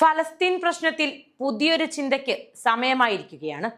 ഫലസ്തീൻ പ്രശ്നത്തിൽ പുതിയൊരു ചിന്തയ്ക്ക് സമയമായിരിക്കുകയാണ്.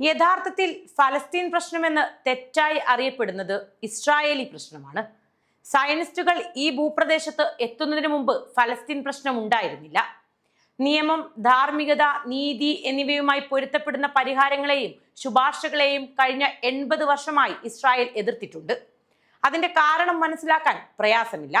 യഥാർത്ഥത്തിൽ ഫലസ്തീൻ പ്രശ്നമെന്ന് തെറ്റായി അറിയപ്പെടുന്നത് ഇസ്രായേലി പ്രശ്നമാണ്. സയനിസ്റ്റുകൾ ഈ ഭൂപ്രദേശത്ത് എത്തുന്നതിന് മുമ്പ് ഫലസ്തീൻ പ്രശ്നം ഉണ്ടായിരുന്നില്ല. നിയമം ധാർമ്മികത നീതി എന്നിവയുമായി പൊരുത്തപ്പെടുന്ന പരിഹാരങ്ങളെയും ശുപാർശകളെയും കഴിഞ്ഞ എൺപത് വർഷമായി ഇസ്രായേൽ എതിർത്തിട്ടുണ്ട്. അതിന്റെ കാരണം മനസ്സിലാക്കാൻ പ്രയാസമില്ല.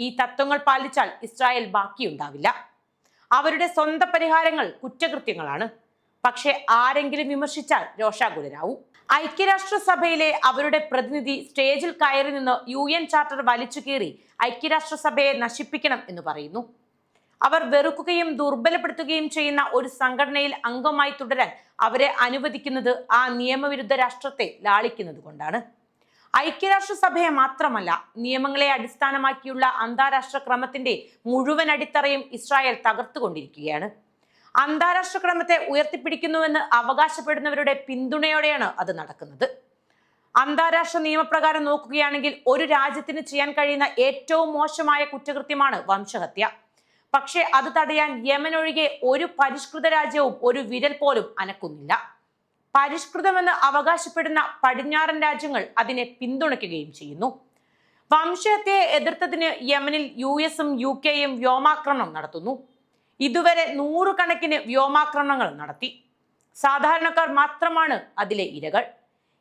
ഈ തത്വങ്ങൾ പാലിച്ചാൽ ഇസ്രായേൽ ബാക്കിയുണ്ടാവില്ല. അവരുടെ സ്വന്തം പരിഹാരങ്ങൾ കുറ്റകൃത്യങ്ങളാണ്. പക്ഷേ ആരെങ്കിലും വിമർശിച്ചാൽ രോഷാകുലരാവും. ഐക്യരാഷ്ട്രസഭയിലെ അവരുടെ പ്രതിനിധി സ്റ്റേജിൽ കയറി നിന്ന് യു എൻ ചാർട്ടർ വലിച്ചു കീറി ഐക്യരാഷ്ട്രസഭയെ നശിപ്പിക്കണം എന്ന് പറയുന്നു. അവർ വെറുക്കുകയും ദുർബലപ്പെടുത്തുകയും ചെയ്യുന്ന ഒരു സംഘടനയിൽ അംഗമായി തുടരാൻ അവരെ അനുവദിക്കുന്നത് ആ നിയമവിരുദ്ധ രാഷ്ട്രത്തെ ലാളിക്കുന്നത് കൊണ്ടാണ് ഐക്യരാഷ്ട്രസഭയെ മാത്രമല്ല നിയമങ്ങളെ അടിസ്ഥാനമാക്കിയുള്ള അന്താരാഷ്ട്ര ക്രമത്തിന്റെ മുഴുവൻ അടിത്തറയും ഇസ്രായേൽ തകർത്തുകൊണ്ടിരിക്കുകയാണ്. അന്താരാഷ്ട്ര ക്രമത്തെ ഉയർത്തിപ്പിടിക്കുന്നുവെന്ന് അവകാശപ്പെടുന്നവരുടെ പിന്തുണയോടെയാണ് അത് നടക്കുന്നത്. അന്താരാഷ്ട്ര നിയമപ്രകാരം നോക്കുകയാണെങ്കിൽ ഒരു രാജ്യത്തിന് ചെയ്യാൻ കഴിയുന്ന ഏറ്റവും മോശമായ കുറ്റകൃത്യമാണ് വംശഹത്യ. പക്ഷേ അത് തടയാൻ യമൻ ഒഴികെ ഒരു പരിഷ്കൃത രാജ്യവും ഒരു വിരൽ പോലും അനക്കുന്നില്ല. പരിഷ്കൃതമെന്ന് അവകാശപ്പെടുന്ന പടിഞ്ഞാറൻ രാജ്യങ്ങൾ അതിനെ പിന്തുണയ്ക്കുകയും ചെയ്യുന്നു. വംശഹത്യയെ എതിർത്തതിന് യമനിൽ യു എസും യു കെയും വ്യോമാക്രമണം നടത്തുന്നു. ഇതുവരെ നൂറുകണക്കിന് വ്യോമാക്രമണങ്ങൾ നടത്തി. സാധാരണക്കാർ മാത്രമാണ് അതിലെ ഇരകൾ.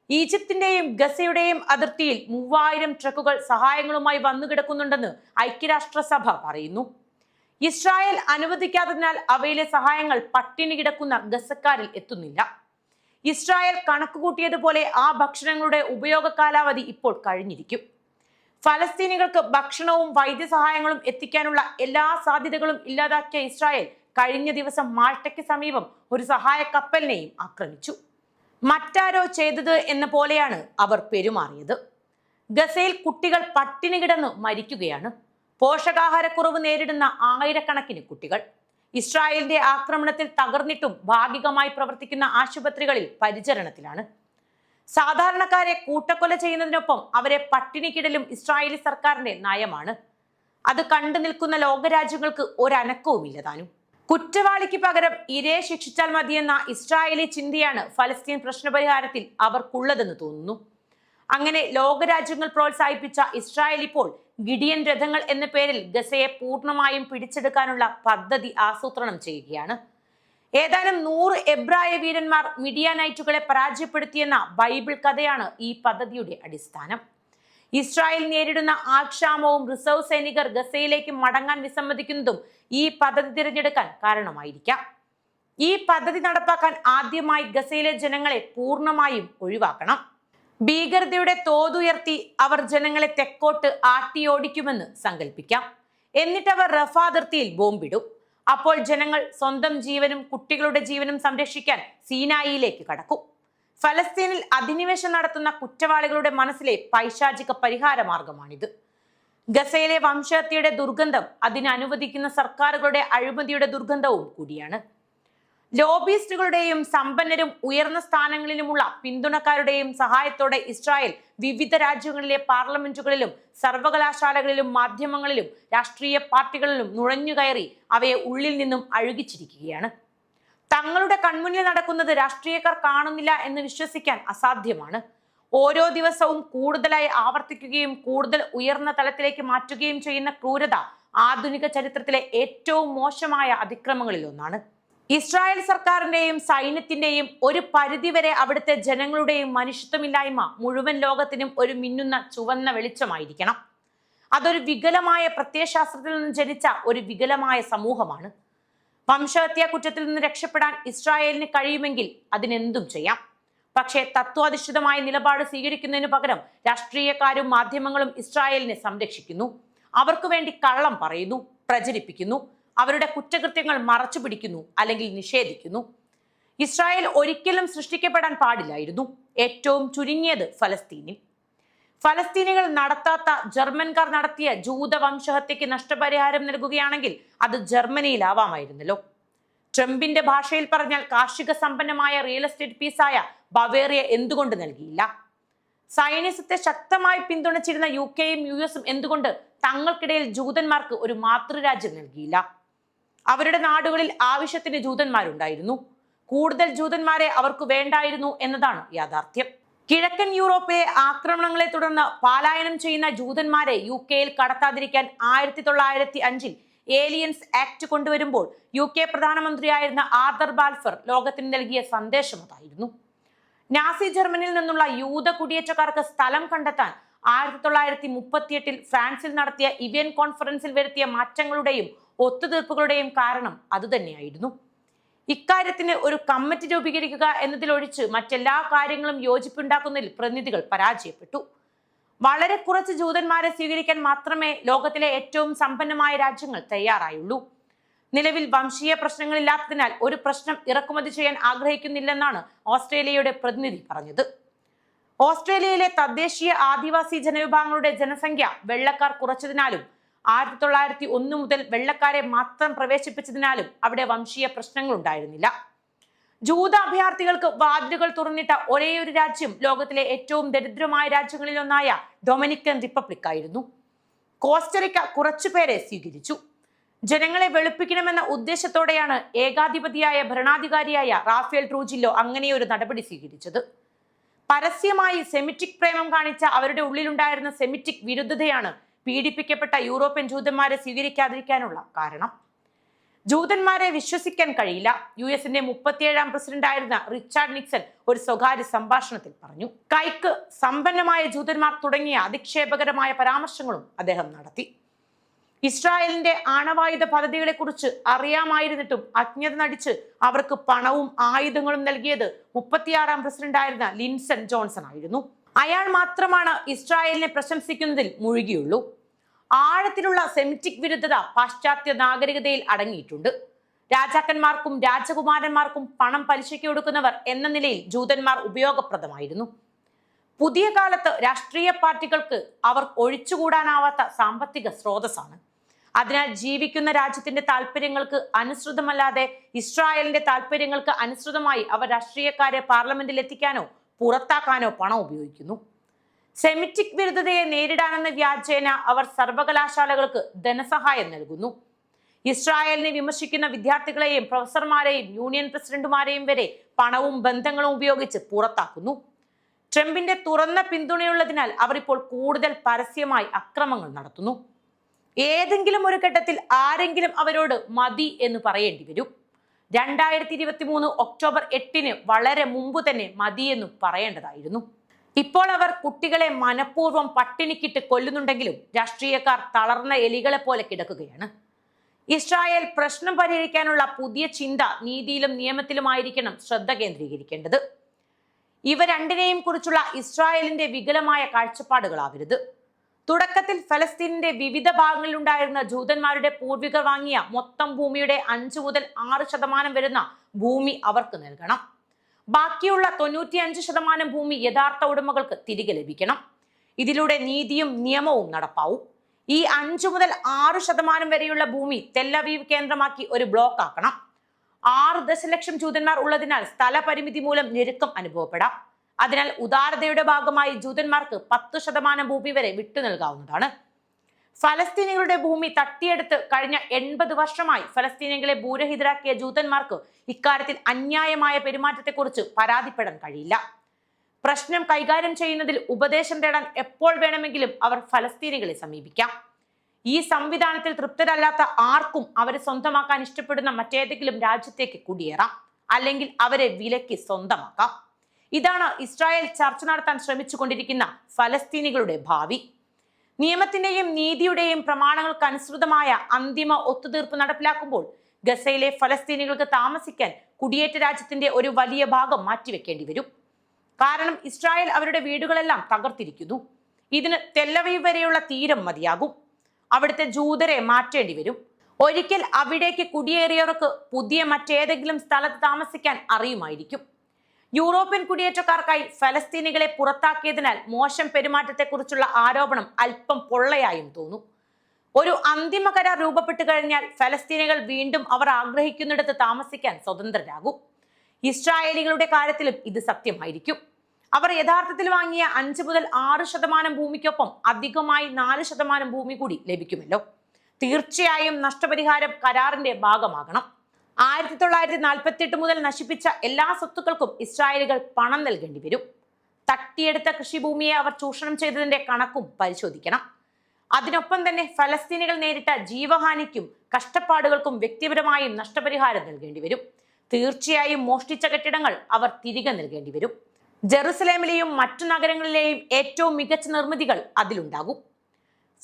ഈജിപ്തിന്റെയും ഗസയുടെയും അതിർത്തിയിൽ മൂവായിരം ട്രക്കുകൾ സഹായങ്ങളുമായി വന്നു കിടക്കുന്നുണ്ടെന്ന് ഐക്യരാഷ്ട്രസഭ പറയുന്നു. ഇസ്രായേൽ അനുവദിക്കാത്തതിനാൽ അവയിലെ സഹായങ്ങൾ പട്ടിണി കിടക്കുന്ന ഗസക്കാരിൽ എത്തുന്നില്ല. ഇസ്രായേൽ കണക്കുകൂട്ടിയതുപോലെ ആ ഭക്ഷണങ്ങളുടെ ഉപയോഗ കാലാവധി ഇപ്പോൾ കഴിഞ്ഞിരിക്കും. ഫലസ്തീനികൾക്ക് ഭക്ഷണവും വൈദ്യസഹായങ്ങളും എത്തിക്കാനുള്ള എല്ലാ സാധ്യതകളും ഇല്ലാതാക്കിയ ഇസ്രായേൽ കഴിഞ്ഞ ദിവസം മാൾട്ടയ്ക്ക് സമീപം ഒരു സഹായ കപ്പലിനെയും ആക്രമിച്ചു. മറ്റാരോ ചെയ്തത് എന്ന പോലെയാണ് അവർ പെരുമാറിയത്. ഗസയിൽ കുട്ടികൾ പട്ടിണി കിടന്ന് മരിക്കുകയാണ്. പോഷകാഹാരക്കുറവ് നേരിടുന്ന ആയിരക്കണക്കിന് കുട്ടികൾ. ഇസ്രായേലിന്റെ ആക്രമണത്തിൽ തകർന്നിട്ടും ഭാഗികമായി പ്രവർത്തിക്കുന്ന ആശുപത്രികളിൽ പരിചരണത്തിലാണ്. സാധാരണക്കാരെ കൂട്ടക്കൊല ചെയ്യുന്നതിനൊപ്പം അവരെ പട്ടിണിക്കിടലും ഇസ്രായേലി സർക്കാരിന്റെ നയമാണ്. അത് കണ്ടു നിൽക്കുന്ന ലോകരാജ്യങ്ങൾക്ക് ഒരനക്കവുമില്ല താനും. കുറ്റവാളിക്ക് പകരം ഇരയെ ശിക്ഷിച്ചാൽ മതിയെന്ന ഇസ്രായേലി ചിന്തയാണ് ഫലസ്തീൻ പ്രശ്നപരിഹാരത്തിൽ അവർക്കുള്ളതെന്ന് തോന്നുന്നു. അങ്ങനെ ലോകരാജ്യങ്ങൾ പ്രോത്സാഹിപ്പിച്ച ഇസ്രായേൽ ഇപ്പോൾ ഗിഡിയൻ രഥങ്ങൾ എന്ന പേരിൽ ഗസയെ പൂർണമായും പിടിച്ചെടുക്കാനുള്ള പദ്ധതി ആസൂത്രണം ചെയ്യുകയാണ്. ഏതാനും നൂറ് എബ്രായ വീരന്മാർ മിഡിയാനൈറ്റുകളെ പരാജയപ്പെടുത്തിയെന്ന ബൈബിൾ കഥയാണ് ഈ പദ്ധതിയുടെ അടിസ്ഥാനം. ഇസ്രായേൽ നേരിടുന്ന ആക്ഷാമവും റിസർവ് സൈനികർ ഗസയിലേക്ക് മടങ്ങാൻ വിസമ്മതിക്കുന്നതും ഈ പദ്ധതി തിരഞ്ഞെടുക്കാൻ കാരണമായിരിക്കാം. ഈ പദ്ധതി നടപ്പാക്കാൻ ആദ്യമായി ഗസയിലെ ജനങ്ങളെ പൂർണമായും ഒഴിവാക്കണം. ഭീകരതയുടെ തോതുയർത്തി അവർ ജനങ്ങളെ തെക്കോട്ട് ആട്ടിയോടിക്കുമെന്ന് സങ്കല്പിക്കാം എന്നിട്ട് അവർ റഫ അതിർത്തിയിൽ ബോംബിടും. അപ്പോൾ ജനങ്ങൾ സ്വന്തം ജീവനും കുട്ടികളുടെ ജീവനും സംരക്ഷിക്കാൻ സീനായിയിലേക്ക് കടക്കും. ഫലസ്തീനിൽ അധിനിവേശം നടത്തുന്ന കുറ്റവാളികളുടെ മനസ്സിലെ പൈശാചിക പരിഹാര മാർഗമാണിത് ഗസയിലെ വംശഹത്യയുടെ ദുർഗന്ധം അതിനനുവദിക്കുന്ന സർക്കാരുകളുടെ അഴിമതിയുടെ ദുർഗന്ധവും കൂടിയാണ്. ലോബിസ്റ്റുകളുടെയും സമ്പന്നരും ഉയർന്ന സ്ഥാനങ്ങളിലുമുള്ള പിന്തുണക്കാരുടെയും സഹായത്തോടെ ഇസ്രായേൽ വിവിധ രാജ്യങ്ങളിലെ പാർലമെന്റുകളിലും സർവകലാശാലകളിലും മാധ്യമങ്ങളിലും രാഷ്ട്രീയ പാർട്ടികളിലും നുഴഞ്ഞുകയറി അവയെ ഉള്ളിൽ നിന്നും അഴുകിച്ചിരിക്കുകയാണ്. തങ്ങളുടെ കൺമുന്നിൽ നടക്കുന്നത് രാഷ്ട്രീയക്കാർ കാണുന്നില്ല എന്ന് വിശ്വസിക്കാൻ അസാധ്യമാണ്. ഓരോ ദിവസവും കൂടുതലായി ആവർത്തിക്കുകയും കൂടുതൽ ഉയർന്ന തലത്തിലേക്ക് മാറ്റുകയും ചെയ്യുന്ന ക്രൂരത ആധുനിക ചരിത്രത്തിലെ ഏറ്റവും മോശമായ അതിക്രമങ്ങളിൽ ഒന്നാണ് ഇസ്രായേൽ സർക്കാരിന്റെയും സൈന്യത്തിന്റെയും ഒരു പരിധിവരെ അവിടുത്തെ ജനങ്ങളുടെയും മനുഷ്യത്വമില്ലായ്മ മുഴുവൻ ലോകത്തിനും ഒരു മിന്നുന്ന ചുവന്ന വെളിച്ചമായിരിക്കണം. അതൊരു വികലമായ പ്രത്യയശാസ്ത്രത്തിൽ നിന്ന് ജനിച്ച ഒരു വികലമായ സമൂഹമാണ്. വംശഹത്യാ കുറ്റത്തിൽ നിന്ന് രക്ഷപ്പെടാൻ ഇസ്രായേലിന് കഴിയുമെങ്കിൽ അതിനെന്തും ചെയ്യാം. പക്ഷേ തത്വാധിഷ്ഠിതമായ നിലപാട് സ്വീകരിക്കുന്നതിന് പകരം രാഷ്ട്രീയക്കാരും മാധ്യമങ്ങളും ഇസ്രായേലിനെ സംരക്ഷിക്കുന്നു. അവർക്ക് വേണ്ടി കള്ളം പറയുന്നു പ്രചരിപ്പിക്കുന്നു. അവരുടെ കുറ്റകൃത്യങ്ങൾ മറച്ചു പിടിക്കുന്നു അല്ലെങ്കിൽ നിഷേധിക്കുന്നു. ഇസ്രായേൽ ഒരിക്കലും സൃഷ്ടിക്കപ്പെടാൻ പാടില്ലായിരുന്നു. ഏറ്റവും ചുരുങ്ങിയത് ഫലസ്തീനിൽ. ഫലസ്തീനികൾ നടത്താത്ത ജർമ്മൻകാർ നടത്തിയ ജൂത വംശഹത്യക്ക് നഷ്ടപരിഹാരം നൽകുകയാണെങ്കിൽ അത് ജർമ്മനിയിലാവാമായിരുന്നല്ലോ. ട്രംപിന്റെ ഭാഷയിൽ പറഞ്ഞാൽ കാർഷിക സമ്പന്നമായ റിയൽ എസ്റ്റേറ്റ് പീസായ ബവേറിയ എന്തുകൊണ്ട് നൽകിയില്ല? സൈനിസത്തെ ശക്തമായി പിന്തുണച്ചിരുന്ന യു കെയും യു എസും എന്തുകൊണ്ട് തങ്ങൾക്കിടയിൽ ജൂതന്മാർക്ക് ഒരു മാതൃരാജ്യം നൽകിയില്ല? അവരുടെ നാടുകളിൽ ആവശ്യത്തിന് ജൂതന്മാരുണ്ടായിരുന്നു. കൂടുതൽ ജൂതന്മാരെ അവർക്ക് വേണ്ടായിരുന്നു എന്നതാണ് യാഥാർത്ഥ്യം. കിഴക്കൻ യൂറോപ്പിലെ ആക്രമണങ്ങളെ തുടർന്ന് പാലായനം ചെയ്യുന്ന ജൂതന്മാരെ യു കെയിൽ കടത്താതിരിക്കാൻ ആയിരത്തി തൊള്ളായിരത്തി അഞ്ചിൽ ഏലിയൻസ് ആക്ട് കൊണ്ടുവരുമ്പോൾ യു കെ പ്രധാനമന്ത്രിയായിരുന്ന ആർദർ ബാൽഫർ ലോകത്തിന് നൽകിയ സന്ദേശം അതായിരുന്നു. നാസി ജർമ്മനിയിൽ നിന്നുള്ള യൂത കുടിയേറ്റക്കാർക്ക് സ്ഥലം കണ്ടെത്താൻ ആയിരത്തി തൊള്ളായിരത്തി മുപ്പത്തിയെട്ടിൽ ഫ്രാൻസിൽ നടത്തിയ ഇവിയൻ കോൺഫറൻസിൽ വരുത്തിയ മാറ്റങ്ങളുടെയും ഒത്തുതീർപ്പുകളുടെയും കാരണം അതുതന്നെയായിരുന്നു ഇക്കാര്യത്തിന് ഒരു കമ്മിറ്റി രൂപീകരിക്കുക എന്നതിലൊഴിച്ച് മറ്റെല്ലാ കാര്യങ്ങളും യോജിപ്പുണ്ടാക്കുന്നതിൽ പ്രതിനിധികൾ പരാജയപ്പെട്ടു. വളരെ കുറച്ച് ജൂതന്മാരെ സ്വീകരിക്കാൻ മാത്രമേ ലോകത്തിലെ ഏറ്റവും സമ്പന്നമായ രാജ്യങ്ങൾ തയ്യാറായുള്ളൂ. നിലവിൽ വംശീയ പ്രശ്നങ്ങളില്ലാത്തതിനാൽ ഒരു പ്രശ്നം ഇറക്കുമതി ചെയ്യാൻ ആഗ്രഹിക്കുന്നില്ലെന്നാണ് ഓസ്ട്രേലിയയുടെ പ്രതിനിധി പറഞ്ഞത്. ഓസ്ട്രേലിയയിലെ തദ്ദേശീയ ആദിവാസി ജനവിഭാഗങ്ങളുടെ ജനസംഖ്യ വെള്ളക്കാർ കുറച്ചതിനാലും ആയിരത്തി തൊള്ളായിരത്തി ഒന്ന് മുതൽ വെള്ളക്കാരെ മാത്രം പ്രവേശിപ്പിച്ചതിനാലും അവിടെ വംശീയ പ്രശ്നങ്ങൾ ഉണ്ടായിരുന്നില്ല. ജൂത അഭയാർത്ഥികൾക്ക് വാതിലുകൾ തുറന്നിട്ട ഒരേയൊരു രാജ്യം ലോകത്തിലെ ഏറ്റവും ദരിദ്രമായ രാജ്യങ്ങളിലൊന്നായ ഡൊമിനിക്കൻ റിപ്പബ്ലിക് ആയിരുന്നു കോസ്റ്ററിക്ക കുറച്ചുപേരെ സ്വീകരിച്ചു. ജനങ്ങളെ വെളുപ്പിക്കണമെന്ന ഉദ്ദേശത്തോടെയാണ് ഏകാധിപതിയായ ഭരണാധികാരിയായ റാഫേൽ ട്രൂജില്ലോ അങ്ങനെയൊരു നടപടി സ്വീകരിച്ചത്. പരസ്യമായി സെമിറ്റിക് പ്രേമം കാണിച്ച അവരുടെ ഉള്ളിലുണ്ടായിരുന്ന സെമിറ്റിക് വിരുദ്ധതയാണ് പീഡിപ്പിക്കപ്പെട്ട യൂറോപ്യൻ ജൂതന്മാരെ സ്വീകരിക്കാതിരിക്കാനുള്ള കാരണം? ജൂതന്മാരെ വിശ്വസിക്കാൻ കഴിയില്ല. യു എസിന്റെ മുപ്പത്തിയേഴാം പ്രസിഡന്റ് ആയിരുന്ന റിച്ചാർഡ് നിക്സൺ ഒരു സ്വകാര്യ സംഭാഷണത്തിൽ പറഞ്ഞു. കൈക്ക് സമ്പന്നമായ ജൂതന്മാർ തുടങ്ങിയ അധിക്ഷേപകരമായ പരാമർശങ്ങളും അദ്ദേഹം നടത്തി. ഇസ്രായേലിന്റെ ആണവായുധ പദ്ധതികളെക്കുറിച്ച് അറിയാമായിരുന്നിട്ടും അജ്ഞത നടിച്ച് അവർക്ക് പണവും ആയുധങ്ങളും നൽകിയത് മുപ്പത്തിയാറാം പ്രസിഡന്റായിരുന്ന ലിൻസൺ ജോൺസൺ ആയിരുന്നു. അയാൾ മാത്രമാണ് ഇസ്രായേലിനെ പ്രശംസിക്കുന്നതിൽ മുഴുകിയുള്ളൂ. ആഴത്തിലുള്ള സെമിറ്റിക് വിരുദ്ധത പാശ്ചാത്യ നാഗരികതയിൽ അടങ്ങിയിട്ടുണ്ട്. രാജാക്കന്മാർക്കും രാജകുമാരന്മാർക്കും പണം പലിശയ്ക്ക് കൊടുക്കുന്നവർ എന്ന നിലയിൽ ജൂതന്മാർ ഉപയോഗപ്രദമായിരുന്നു. പുതിയ കാലത്ത് രാഷ്ട്രീയ പാർട്ടികൾക്ക് അവർ ഒഴിച്ചുകൂടാനാവാത്ത സാമ്പത്തിക സ്രോതസ്സാണ്. അതിനാൽ ജീവിക്കുന്ന രാജ്യത്തിന്റെ താല്പര്യങ്ങൾക്ക് അനുസൃതമല്ലാതെ ഇസ്രായേലിന്റെ താല്പര്യങ്ങൾക്ക് അനുസൃതമായി അവർ രാഷ്ട്രീയക്കാരെ പാർലമെന്റിൽ എത്തിക്കാനോ പുറത്താക്കാനോ പണം ഉപയോഗിക്കുന്നു. സെമിറ്റിക് വിരുദ്ധതയെ നേരിടാനെന്ന വ്യാജേന അവർ സർവകലാശാലകൾക്ക് ധനസഹായം നൽകുന്നു. ഇസ്രായേലിനെ വിമർശിക്കുന്ന വിദ്യാർത്ഥികളെയും പ്രൊഫസർമാരെയും യൂണിയൻ പ്രസിഡന്റുമാരെയും വരെ പണവും ബന്ധങ്ങളും ഉപയോഗിച്ച് പുറത്താക്കുന്നു. ട്രംപിന്റെ തുറന്ന പിന്തുണയുള്ളതിനാൽ അവർ ഇപ്പോൾ കൂടുതൽ പരസ്യമായി അക്രമങ്ങൾ നടത്തുന്നു. ഏതെങ്കിലും ഒരു ഘട്ടത്തിൽ ആരെങ്കിലും അവരോട് മതി എന്ന് പറയേണ്ടി വരും. രണ്ടായിരത്തി ഇരുപത്തി മൂന്ന് ഒക്ടോബർ എട്ടിന് വളരെ മുമ്പ് തന്നെ മതിയെന്നും പറയേണ്ടതായിരുന്നു. ഇപ്പോൾ അവർ കുട്ടികളെ മനഃപൂർവം പട്ടിണിക്കിട്ട് കൊല്ലുന്നുണ്ടെങ്കിലും രാഷ്ട്രീയക്കാർ തളർന്ന എലികളെ പോലെ കിടക്കുകയാണ്. ഇസ്രായേൽ പ്രശ്നം പരിഹരിക്കാനുള്ള പുതിയ ചിന്ത നീതിയിലും നിയമത്തിലുമായിരിക്കണം ശ്രദ്ധ കേന്ദ്രീകരിക്കേണ്ടത്. ഇവ രണ്ടിനെയും കുറിച്ചുള്ള ഇസ്രായേലിന്റെ വികലമായ കാഴ്ചപ്പാടുകളാവരുത്. തുടക്കത്തിൽ ഫലസ്തീനിന്റെ വിവിധ ഭാഗങ്ങളിൽ ഉണ്ടായിരുന്ന ജൂതന്മാരുടെ പൂർവികർ വാങ്ങിയ മൊത്തം ഭൂമിയുടെ അഞ്ചു മുതൽ ആറ് ശതമാനം വരുന്ന ഭൂമി അവർക്ക് നൽകണം. ബാക്കിയുള്ള തൊണ്ണൂറ്റിയഞ്ച് ശതമാനം ഭൂമി യഥാർത്ഥ ഉടമകൾക്ക് തിരികെ ലഭിക്കണം. ഇതിലൂടെ നീതിയും നിയമവും നടപ്പാവും. ഈ അഞ്ചു മുതൽ ആറ് ശതമാനം വരെയുള്ള ഭൂമി തെല്ലവീവ് കേന്ദ്രമാക്കി ഒരു ബ്ലോക്ക് ആക്കണം. ആറ് ദശലക്ഷം ജൂതന്മാർ ഉള്ളതിനാൽ സ്ഥലപരിമിതി മൂലം ഞെരുക്കം അനുഭവപ്പെടാം. അതിനാൽ ഉദാരതയുടെ ഭാഗമായി ജൂതന്മാർക്ക് പത്തു ശതമാനം ഭൂമി വരെ വിട്ടു നൽകാവുന്നതാണ്. ഫലസ്തീനികളുടെ ഭൂമി തട്ടിയെടുത്ത് കഴിഞ്ഞ എൺപത് വർഷമായി ഫലസ്തീനികളെ ഭൂരഹിതരാക്കിയ ജൂതന്മാർക്ക് ഇക്കാര്യത്തിൽ അന്യായമായ പെരുമാറ്റത്തെക്കുറിച്ച് പരാതിപ്പെടാൻ കഴിയില്ല. പ്രശ്നം കൈകാര്യം ചെയ്യുന്നതിൽ ഉപദേശം തേടാൻ എപ്പോൾ വേണമെങ്കിലും അവർ ഫലസ്തീനികളെ സമീപിക്കാം. ഈ സംവിധാനത്തിൽ തൃപ്തരല്ലാത്ത ആർക്കും അവരെ സ്വന്തമാക്കാൻ ഇഷ്ടപ്പെടുന്ന മറ്റേതെങ്കിലും രാജ്യത്തേക്ക് കുടിയേറാം. അല്ലെങ്കിൽ അവരെ വിലക്ക് സ്വന്തമാക്കാം. ഇതാണ് ഇസ്രായേൽ ചർച്ച നടത്താൻ ശ്രമിച്ചുകൊണ്ടിരിക്കുന്ന ഫലസ്തീനികളുടെ ഭാവി. നിയമത്തിന്റെയും നീതിയുടെയും പ്രമാണങ്ങൾക്ക് അനുസൃതമായ അന്തിമ ഒത്തുതീർപ്പ് നടപ്പിലാക്കുമ്പോൾ ഗസയിലെ ഫലസ്തീനികൾക്ക് താമസിക്കാൻ കുടിയേറ്റ രാജ്യത്തിന്റെ ഒരു വലിയ ഭാഗം മാറ്റിവെക്കേണ്ടി വരും. കാരണം ഇസ്രായേൽ അവരുടെ വീടുകളെല്ലാം തകർത്തിരിക്കുന്നു. ഇതിന് തെല്ലവീവ് വരെയുള്ള തീരം മതിയാകും. അവിടുത്തെ ജൂതരെ മാറ്റേണ്ടി വരും. ഒരിക്കൽ അവിടേക്ക് കുടിയേറിയവർക്ക് പുതിയ മറ്റേതെങ്കിലും സ്ഥലത്ത് താമസിക്കാൻ അറിയുമായിരിക്കും. യൂറോപ്യൻ കുടിയേറ്റക്കാർക്കായി ഫലസ്തീനികളെ പുറത്താക്കിയതിനാൽ മോശം പെരുമാറ്റത്തെക്കുറിച്ചുള്ള ആരോപണം അല്പം പൊള്ളയായും തോന്നും ഒരു അന്തിമ കരാർ രൂപപ്പെട്ടു കഴിഞ്ഞാൽ ഫലസ്തീനികൾ വീണ്ടും അവർ ആഗ്രഹിക്കുന്നിടത്ത് താമസിക്കാൻ സ്വതന്ത്രരാകും. ഇസ്രായേലികളുടെ കാര്യത്തിലും ഇത് സത്യമായിരിക്കും. അവർ യഥാർത്ഥത്തിൽ വാങ്ങിയ അഞ്ച് മുതൽ ആറ് ശതമാനം ഭൂമിക്കൊപ്പം അധികമായി നാല് ശതമാനം ഭൂമി കൂടി ലഭിക്കുമല്ലോ. തീർച്ചയായും നഷ്ടപരിഹാരം കരാറിന്റെ ഭാഗമാകണം. ആയിരത്തി തൊള്ളായിരത്തി നാൽപ്പത്തി എട്ട് മുതൽ നശിപ്പിച്ച എല്ലാ സ്വത്തുക്കൾക്കും ഇസ്രായേലുകൾ പണം നൽകേണ്ടി വരും. തട്ടിയെടുത്ത കൃഷിഭൂമിയെ അവർ ചൂഷണം ചെയ്തതിന്റെ കണക്കും പരിശോധിക്കണം. അതിനൊപ്പം തന്നെ ഫലസ്തീനികൾ നേരിട്ട ജീവഹാനിക്കും കഷ്ടപ്പാടുകൾക്കും വ്യക്തിപരമായും നഷ്ടപരിഹാരം നൽകേണ്ടി വരും. തീർച്ചയായും മോഷ്ടിച്ച കെട്ടിടങ്ങൾ അവർ തിരികെ നൽകേണ്ടി വരും. ജെറുസലേമിലെയും മറ്റു നഗരങ്ങളിലെയും ഏറ്റവും മികച്ച നിർമ്മിതികൾ അതിലുണ്ടാകും.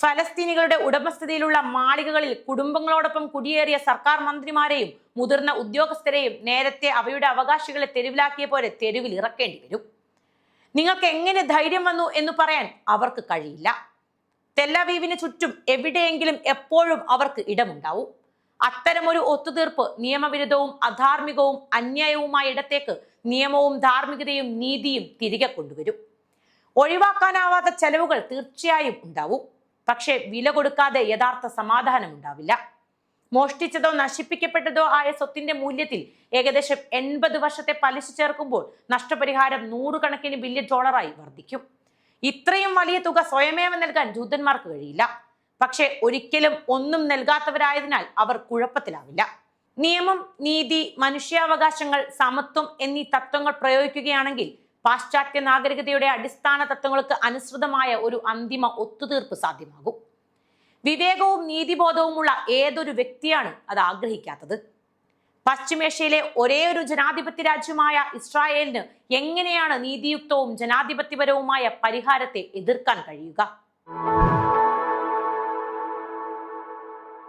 ഫലസ്തീനികളുടെ ഉടമസ്ഥതയിലുള്ള മാളികകളിൽ കുടുംബങ്ങളോടൊപ്പം കുടിയേറിയ സർക്കാർ മന്ത്രിമാരെയും മുതിർന്ന ഉദ്യോഗസ്ഥരെയും നേരത്തെ അവയുടെ അവകാശികളെ തെരുവിലാക്കിയ പോലെ തെരുവിൽ ഇറക്കേണ്ടി വരും. നിങ്ങൾക്ക് എങ്ങനെ ധൈര്യം വന്നു എന്ന് പറയാൻ അവർക്ക് കഴിയില്ല. തെല്ലവീവിന് ചുറ്റും എവിടെയെങ്കിലും എപ്പോഴും അവർക്ക് ഇടമുണ്ടാവും. അത്തരമൊരു ഒത്തുതീർപ്പ് നിയമവിരുദ്ധവും അധാർമികവും അന്യായവുമായ ഇടത്തേക്ക് നിയമവും ധാർമ്മികതയും നീതിയും തിരികെ കൊണ്ടുവരും. ഒഴിവാക്കാനാവാത്ത ചെലവുകൾ തീർച്ചയായും ഉണ്ടാവും. പക്ഷേ വില കൊടുക്കാതെ യഥാർത്ഥ സമാധാനം ഉണ്ടാവില്ല. മോഷ്ടിച്ചതോ നശിപ്പിക്കപ്പെട്ടതോ ആയ സ്വത്തിന്റെ മൂല്യത്തിൽ ഏകദേശം എൺപത് വർഷത്തെ പലിശ ചേർക്കുമ്പോൾ നഷ്ടപരിഹാരം നൂറുകണക്കിന് ബില്യൺ ഡോളറായി വർദ്ധിക്കും. ഇത്രയും വലിയ തുക സ്വയമേവ നൽകാൻ ജൂതന്മാർക്ക് കഴിയില്ല. പക്ഷേ ഒരിക്കലും ഒന്നും നൽകാത്തവരായതിനാൽ അവർ കുഴപ്പത്തിലാവില്ല. നിയമം നീതി മനുഷ്യാവകാശങ്ങൾ സമത്വം എന്നീ തത്വങ്ങൾ പ്രയോഗിക്കുകയാണെങ്കിൽ പാശ്ചാത്യ നാഗരികതയുടെ അടിസ്ഥാന തത്വങ്ങൾക്ക് അനുസൃതമായ ഒരു അന്തിമ ഒത്തുതീർപ്പ് സാധ്യമാകും. വിവേകവും നീതിബോധവുമുള്ള ഏതൊരു വ്യക്തിയാണ് അത് ആഗ്രഹിക്കാത്തത്? പശ്ചിമേഷ്യയിലെ ഒരേ ഒരു ജനാധിപത്യ രാജ്യമായ ഇസ്രായേലിന് എങ്ങനെയാണ് നീതിയുക്തവും ജനാധിപത്യപരവുമായ പരിഹാരത്തെ എതിർക്കാൻ കഴിയുക?